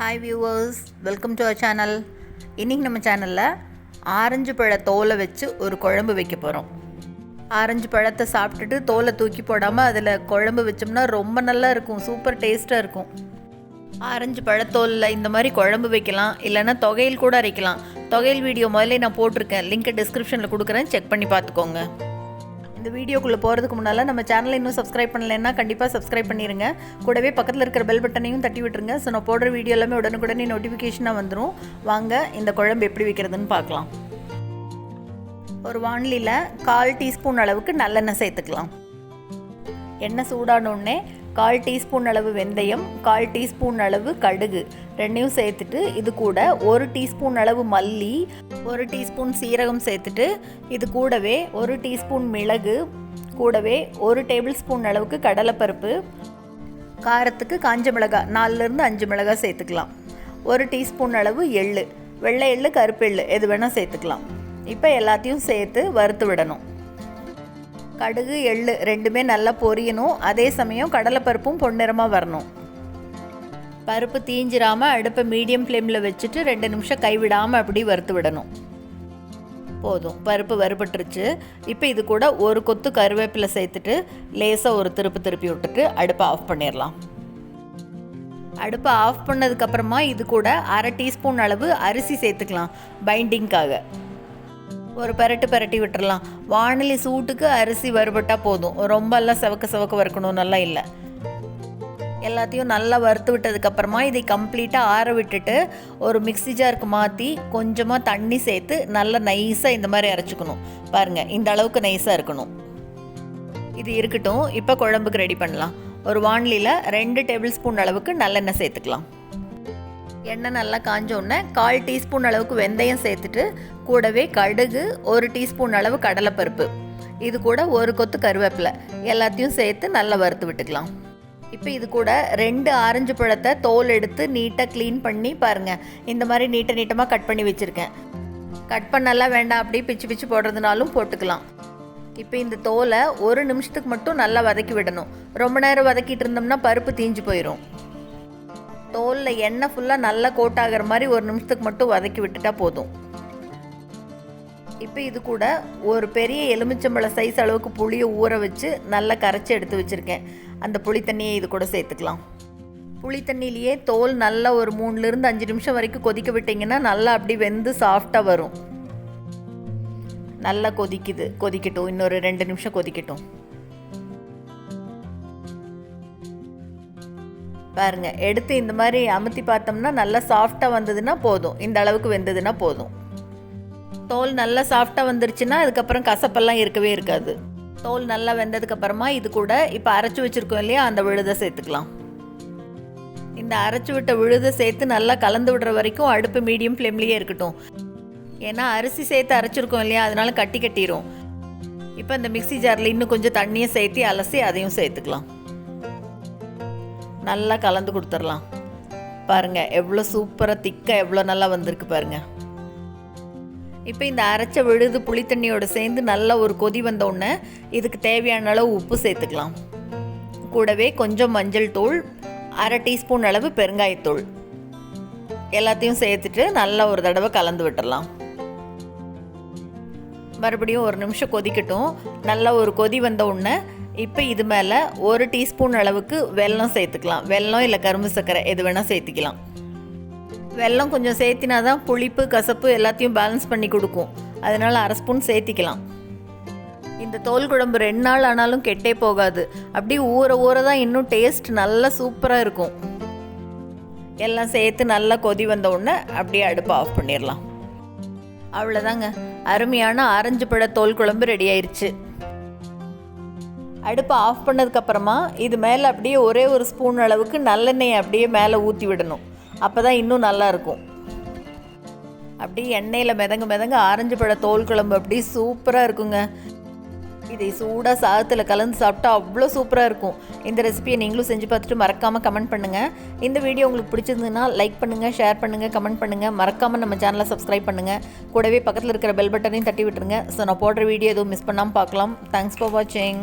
Hi viewers welcome to our channel இன்றைக்கி நம்ம சேனலில் ஆரஞ்சு பழ தோலை வச்சு ஒரு குழம்பு வைக்க போகிறோம் ஆரஞ்சு பழத்தை சாப்பிட்டுட்டு தோலை தூக்கி போடாமல் அதில் குழம்பு வச்சோம்னா ரொம்ப நல்லா இருக்கும். சூப்பர் டேஸ்ட்டாக இருக்கும். ஆரஞ்சு பழத்தோலில் இந்த மாதிரி குழம்பு வைக்கலாம். இல்லைன்னா தொகையில் கூட அரைக்கலாம். தொகையில் வீடியோ முதல்ல நான் போட்டிருக்கேன். லிங்க்கை டிஸ்கிரிப்ஷனில் கொடுக்குறேன். செக் பண்ணி பார்த்துக்கோங்க. இந்த வீடியோக்குள்ளே போகிறதுக்கு முன்னால் நம்ம சேனலை இன்னும் சப்ஸ்கிரைப் பண்ணலைன்னா கண்டிப்பாக சப்ஸ்கிரைப் பண்ணிடுங்க கூடவே பக்கத்தில் இருக்கிற பெல் பட்டனையும் தட்டி விட்டுருங்க. ஸோ நான் போடுற வீடியோ எல்லாமே உடனுக்குடனே நோட்டிஃபிகேஷனாக வந்துடும் வாங்க இந்த குழம்பு எப்படி வைக்கிறதுன்னு பார்க்கலாம். ஒரு வானிலியில் கால் டீஸ்பூன் அளவுக்கு நல்லெண்ணெய் சேர்த்துக்கலாம். எண்ணெய் சூடானோடனே கால் டீஸ்பூன் அளவு வெந்தயம் கால் டீஸ்பூன் அளவு கடுகு. ரெண்டையும் சேர்த்துட்டு இது கூட ஒரு டீஸ்பூன் அளவு மல்லி ஒரு டீஸ்பூன் சீரகம் சேர்த்துட்டு இது கூடவே ஒரு டீஸ்பூன் மிளகு கூடவே ஒரு டேபிள் ஸ்பூன் அளவுக்கு கடலைப்பருப்பு காரத்துக்கு காஞ்ச மிளகாய் நாலுலேருந்து அஞ்சு மிளகாய் சேர்த்துக்கலாம். ஒரு டீஸ்பூன் அளவு எள்ளு வெள்ளை எள்ளு கருப்பு எள்ளு எது வேணால் சேர்த்துக்கலாம். இப்போ எல்லாத்தையும் சேர்த்து வறுத்து விடணும். கடுகு எள்ளு ரெண்டுமே நல்லா பொரியணும். அதே சமயம் கடலைப்பருப்பும் பொன்னிறமாக வரணும். பருப்பு தீஞ்சிராமல் அடுப்பை மீடியம் ஃப்ளேமில் வச்சுட்டு ரெண்டு நிமிஷம் கைவிடாமல் அப்படி வறுத்து விடணும். போதும். பருப்பு வறுபட்டுருச்சு. இப்போ இது கூட ஒரு கொத்து கருவேப்பிலை சேர்த்துட்டு லேசாக ஒரு திருப்பு திருப்பி விட்டுட்டு அடுப்பை ஆஃப் பண்ணிடலாம் அடுப்பை ஆஃப் பண்ணதுக்கப்புறமா இது கூட அரை டீஸ்பூன் அளவு அரிசி சேர்த்துக்கலாம். பைண்டிங்க்காக ஒரு பரட்டு பரட்டி விட்டுறலாம். வானிலை சூட்டுக்கு அரிசி வறுபட்டால் போதும். ரொம்பலாம் செவக்க செவக்க வறுக்கணும் நல்லா இல்லை. எல்லாத்தையும் நல்லா வறுத்து விட்டதுக்கப்புறமா இதை கம்ப்ளீட்டாக ஆற விட்டுட்டு ஒரு மிக்ஸி ஜாருக்கு மாற்றி கொஞ்சமாக தண்ணி சேர்த்து நல்லா நைஸாக இந்த மாதிரி அரைச்சிக்கணும். பாருங்கள் இந்த அளவுக்கு நைஸாக இருக்கணும். இது இருக்கட்டும். இப்போ குழம்புக்கு ரெடி பண்ணலாம். ஒரு வானிலையில் ரெண்டு டேபிள் ஸ்பூன் அளவுக்கு நல்லெண்ணெய் சேர்த்துக்கலாம். எண்ணெய் நல்லா காஞ்சோடனே கால் டீஸ்பூன் அளவுக்கு வெந்தயம் சேர்த்துட்டு கூடவே கடுகு ஒரு டீஸ்பூன் அளவு கடலைப்பருப்பு. இது கூட ஒரு கொத்து கருவேப்பிலை. எல்லாத்தையும் சேர்த்து நல்லா வறுத்து விட்டுக்கலாம். இப்போ இது கூட ரெண்டு ஆரஞ்சு பழத்தை தோல் எடுத்து நீட்டாக க்ளீன் பண்ணி பாருங்கள் இந்த மாதிரி நீட்ட நீட்டமாக கட் பண்ணி வச்சுருக்கேன். கட் பண்ணலாம் வேண்டாம் அப்படி பிச்சு பிச்சு போடுறதுனாலும் போட்டுக்கலாம். இப்போ இந்த தோலை ஒரு நிமிஷத்துக்கு மட்டும் நல்லா வதக்கி விடணும். ரொம்ப நேரம் வதக்கிட்டு இருந்தோம்னா பருப்பு தீஞ்சு போயிடும் தோலில் எண்ணெய் ஃபுல்லாக நல்லா கோட் ஆகிற மாதிரி ஒரு நிமிஷத்துக்கு மட்டும் வதக்கி விட்டுட்டா போதும். இப்போ இது கூட ஒரு பெரிய எலுமிச்சம்பழ சைஸ் அளவுக்கு புளியை ஊற வச்சு நல்லா கரைச்சி எடுத்து வச்சுருக்கேன். அந்த புளி தண்ணியை இது கூட சேர்த்துக்கலாம். புளி தண்ணியிலேயே தோல் நல்லா ஒரு மூணுலேருந்து அஞ்சு நிமிஷம் வரைக்கும் கொதிக்க விட்டிங்கன்னா நல்லா அப்படி வெந்து சாஃப்டாக வரும். நல்லா கொதிக்குது கொதிக்கட்டும். இன்னொரு ரெண்டு நிமிஷம் கொதிக்கட்டும். பாருங்கள் எடுத்து இந்த மாதிரி அமுத்தி பார்த்தோம்னா நல்லா சாஃப்டாக வந்ததுன்னா போதும். இந்த அளவுக்கு வெந்ததுன்னா போதும். தோல் நல்லா சாஃப்டாக வந்துருச்சுன்னா அதுக்கப்புறம் கசப்பெல்லாம் இருக்கவே இருக்காது. தோல் நல்லா வெந்ததுக்கப்புறமா இது கூட இப்போ அரைச்சி வச்சுருக்கோம் இல்லையா அந்த விழுதை சேர்த்துக்கலாம். இந்த அரைச்சி விட்ட விழுதை சேர்த்து நல்லா கலந்து விடுற வரைக்கும் அடுப்பு மீடியம் ஃப்ளேம்லேயே இருக்கட்டும். ஏன்னா அரிசி சேர்த்து அரைச்சிருக்கோம் இல்லையா அதனால கட்டி கட்டிடும் இப்போ இந்த மிக்சி ஜாரில் இன்னும் கொஞ்சம் தண்ணியை சேர்த்து அலசி அதையும் சேர்த்துக்கலாம். நல்லா கலந்து கொடுத்துடலாம். பாருங்கள் எவ்வளோ சூப்பராக திக்காக எவ்வளோ நல்லா வந்திருக்கு பாருங்கள் இப்போ இந்த அரைச்ச விழுது புளித்தண்ணியோடு சேர்ந்து நல்லா ஒரு கொதி வந்த உடனே இதுக்கு தேவையான அளவு உப்பு சேர்த்துக்கலாம். கூடவே கொஞ்சம் மஞ்சள் தூள் அரை டீஸ்பூன் அளவு பெருங்காயத்தூள். எல்லாத்தையும் சேர்த்துட்டு நல்லா ஒரு தடவை கலந்து விட்டுடலாம். மறுபடியும் ஒரு நிமிஷம் கொதிக்கட்டும். நல்லா ஒரு கொதி வந்த உடனே இப்போ இது மேலே ஒரு டீஸ்பூன் அளவுக்கு வெல்லம் சேர்த்துக்கலாம். வெல்லம் இல்லை கரும்பு சர்க்கரை எது வேணால் சேர்த்துக்கலாம். வெல்லம் கொஞ்சம் சேர்த்தினா தான் புளிப்பு கசப்பு எல்லாத்தையும் பேலன்ஸ் பண்ணி கொடுக்கும். அதனால் அரை ஸ்பூன் சேர்த்திக்கலாம். இந்த தோல் குழம்பு ரெண்டு நாள் ஆனாலும் கெட்டே போகாது. அப்படியே ஊற ஊற தான் இன்னும் டேஸ்ட் நல்லா சூப்பராக இருக்கும். எல்லாம் சேர்த்து நல்லா கொதி வந்த உடனே அப்படியே அடுப்பை ஆஃப் பண்ணிடலாம். அவ்வளோதாங்க அருமையான ஆரஞ்சு பழ தோல் குழம்பு ரெடி ஆயிடுச்சு அடுப்பை ஆஃப் பண்ணதுக்கப்புறமா இது மேலே அப்படியே ஒரே ஒரு ஸ்பூன் அளவுக்கு நல்லெண்ணெய் அப்படியே மேலே ஊற்றி விடணும். அப்போ தான் இன்னும் நல்லா இருக்கும். அப்படியே எண்ணெயில் மிதங்க மிதங்க ஆரஞ்சு பழ தோல் குழம்பு அப்படியே சூப்பராக இருக்குங்க. இதை சூடாக சாதத்தில் கலந்து சாப்பிட்டா அவ்வளோ சூப்பராக இருக்கும். இந்த ரெசிபியை நீங்களும் செஞ்சு பார்த்துட்டு மறக்காமல் கமெண்ட் பண்ணுங்கள் இந்த வீடியோ உங்களுக்கு பிடிச்சிருந்ததுன்னா லைக் பண்ணுங்கள் ஷேர் பண்ணுங்கள் கமெண்ட் பண்ணுங்கள் மறக்காமல் நம்ம சேனலை சப்ஸ்கிரைப் பண்ணுங்கள் கூடவே பக்கத்தில் இருக்கிற பெல் பட்டனையும் தட்டி விட்டுருங்க. ஸோ நான் போடுற வீடியோ எதுவும் மிஸ் பண்ணாமல் பார்க்கலாம். தேங்க்ஸ் ஃபார் வாட்சிங்